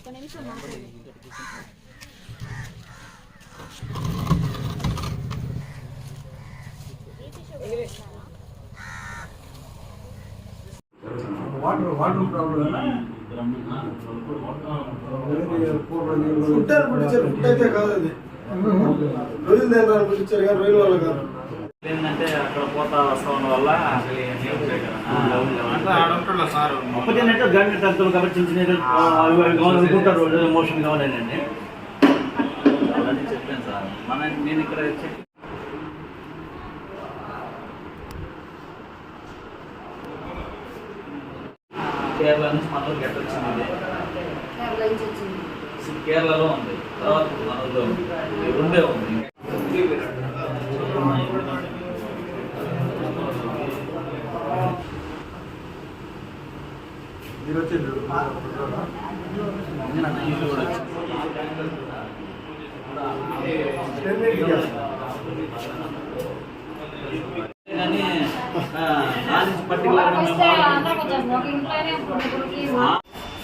ఒక నిమిషం మాట్లాడు. వాటర్ వాటర్ ప్రాబ్లం ఫుడ్ అని పుట్టించారు ఫుడ్ అయితే కాదు అది రొయ్యలు తినాలని పుట్టించారు కానీ రొయ్యల వల్ల కాదు ఏంటంటే అక్కడ పోతా వస్తా ఉన్న వల్ల అప్పటికంటే గంట తక్కువ కాబట్టి చిన్న చిన్న కావాలనుకుంటారు ఎమోషన్ కావాలని అని చెప్పాను సార్. మన నేను ఇక్కడ కేరళ నుంచి మనలో గెట్ వచ్చింది. కేరళలో ఉంది. తర్వాత మనలో ఉంది. రెండే ఉంది. కానీ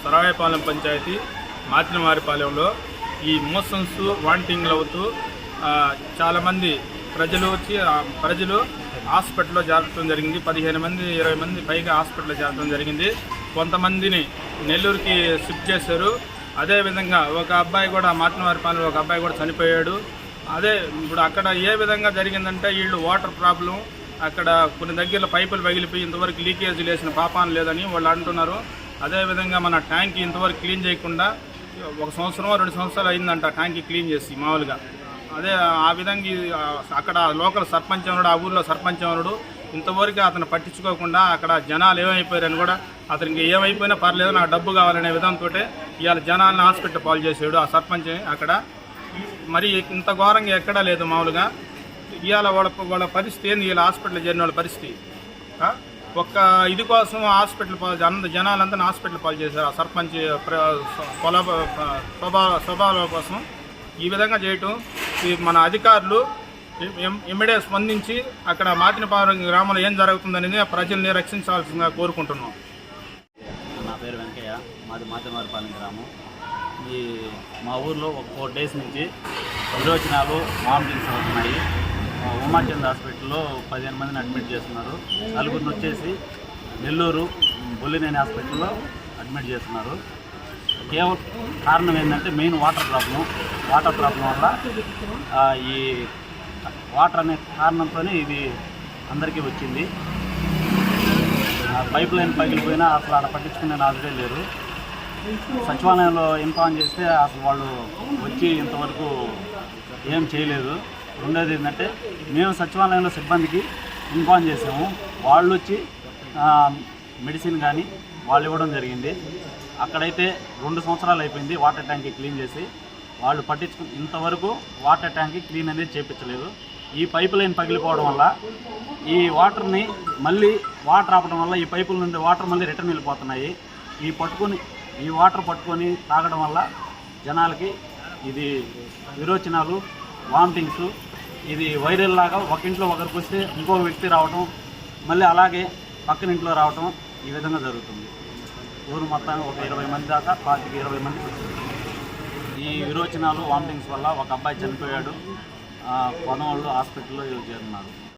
సరాయపాలెం పంచాయతీ మాతినవారిపాలెంలో ఈ మోషన్స్ వాంటింగ్లు అవుతూ చాలామంది ప్రజలు వచ్చి ప్రజలు హాస్పిటల్లో చేరటం జరిగింది. పదిహేను మంది ఇరవై మంది పైగా హాస్పిటల్లో చేరటం జరిగింది. కొంతమందిని నెల్లూరుకి షిఫ్ట్ చేశారు. అదేవిధంగా ఒక అబ్బాయి కూడా మాతినవారిపాలెంలో ఒక అబ్బాయి కూడా చనిపోయాడు. అదే ఇప్పుడు అక్కడ ఏ విధంగా జరిగిందంటే వీళ్ళు వాటర్ ప్రాబ్లం అక్కడ కొన్ని దగ్గరలో పైపులు పగిలిపోయి ఇంతవరకు లీకేజ్ లేసిన పాపాన లేదని వాళ్ళు అంటున్నారు. అదేవిధంగా మన ట్యాంక్ ఇంతవరకు క్లీన్ చేయకుండా ఒక సంవత్సరం రెండు సంవత్సరాలు అయిందంట ట్యాంక్ క్లీన్ చేసి మామూలుగా. అదే ఆ విధంగా ఆ, అక్కడ లోకల్ సర్పంచ్ ఎవరుడు ఆ ఊర్లో సర్పంచ్ ఎవరుడు ఇంతవరకు అతను పట్టించుకోకుండా అక్కడ జనాలు ఏమైపోయారని కూడా అతనికి ఏమైపోయినా పర్లేదు నాకు డబ్బు కావాలనే విధంతో ఇవాళ జనాలను హాస్పిటల్ పాలు చేసాడు ఆ సర్పంచ్ అక్కడ. మరి ఇంత ఘోరంగా ఎక్కడా లేదు మామూలుగా. ఇవాళ వాళ్ళ వాళ్ళ పరిస్థితి ఏంది? వీళ్ళ హాస్పిటల్ చేరిన వాళ్ళ పరిస్థితి. ఒక్క ఇది కోసం హాస్పిటల్ పాలు అంత జనాలంతా హాస్పిటల్ పాలు చేశారు ఆ సర్పంచ్ స్వభావ స్వభావాల కోసం. ఈ విధంగా చేయటం ఈ మన అధికారులు ఇమ్మీడియట్ స్పందించి అక్కడ మాతినపాలెం గ్రామంలో ఏం జరుగుతుందనేది ప్రజల్ని రక్షించాల్సిందిగా కోరుకుంటున్నాం. నా పేరు వెంకయ్య. మాది మాతినపాలెం గ్రామం. ఈ మా ఊర్లో ఒక ఫోర్ డేస్ నుంచి విరోచనాలు వామిటింగ్స్ అవుతున్నాయి ఆ, ఉమాచంద్ హాస్పిటల్లో పదిహేను మందిని అడ్మిట్ చేస్తున్నారు. నలుగురిని వచ్చేసి నెల్లూరు బొల్లినేని హాస్పిటల్లో అడ్మిట్ చేస్తున్నారు. కేవలం కారణం ఏంటంటే main water problem water problem వల్ల ఈ వాటర్ అనే కారణంతోనే ఇది అందరికీ వచ్చింది. ఆ పైప్ లైన్ పగిలిపోయినా అసలు ఆడ పట్టించుకునే నాదుడే లేరు. సచివాలయంలో ఇన్ఫార్మ్ చేస్తే అసలు వాళ్ళు వచ్చి ఇంతవరకు ఏం చేయలేదు. రెండోది ఏంటంటే మేము సచివాలయంలో సిబ్బందికి ఇన్ఫార్మ్ చేసాము. వాళ్ళు వచ్చి మెడిసిన్ కానీ వాళ్ళు ఇవ్వడం జరిగింది. అక్కడైతే రెండు సంవత్సరాలు అయిపోయింది వాటర్ ట్యాంక్ క్లీన్ చేసి. వాళ్ళు పట్టించుకు ఇంతవరకు వాటర్ ట్యాంక్ క్లీన్ అనేది చేపించలేదు. ఈ పైప్ లైన్ పగిలిపోవడం వల్ల ఈ వాటర్ని మళ్ళీ వాటర్ ఆపడం వల్ల ఈ పైపుల నుండి వాటర్ మళ్ళీ రిటర్న్ వెళ్ళిపోతున్నాయి. ఈ పట్టుకొని ఈ వాటర్ పట్టుకొని తాగడం వల్ల జనాలకి ఇది విరోచనాలు వామిటింగ్స్ ఇది వైరల్ లాగా ఒక ఇంట్లో ఒకరికి వస్తే ఇంకో వ్యక్తి రావటం మళ్ళీ అలాగే పక్కన ఇంట్లో రావటం ఈ విధంగా జరుగుతుంది. ఊరు మొత్తం ఒక ఇరవై మంది దాకా పాతిక ఇరవై మంది ఈ విరోచనాలు వామిటింగ్స్ వల్ల ఒక అబ్బాయి చనిపోయాడు. ఆ, హాస్పిటల్లో చేరున్నారు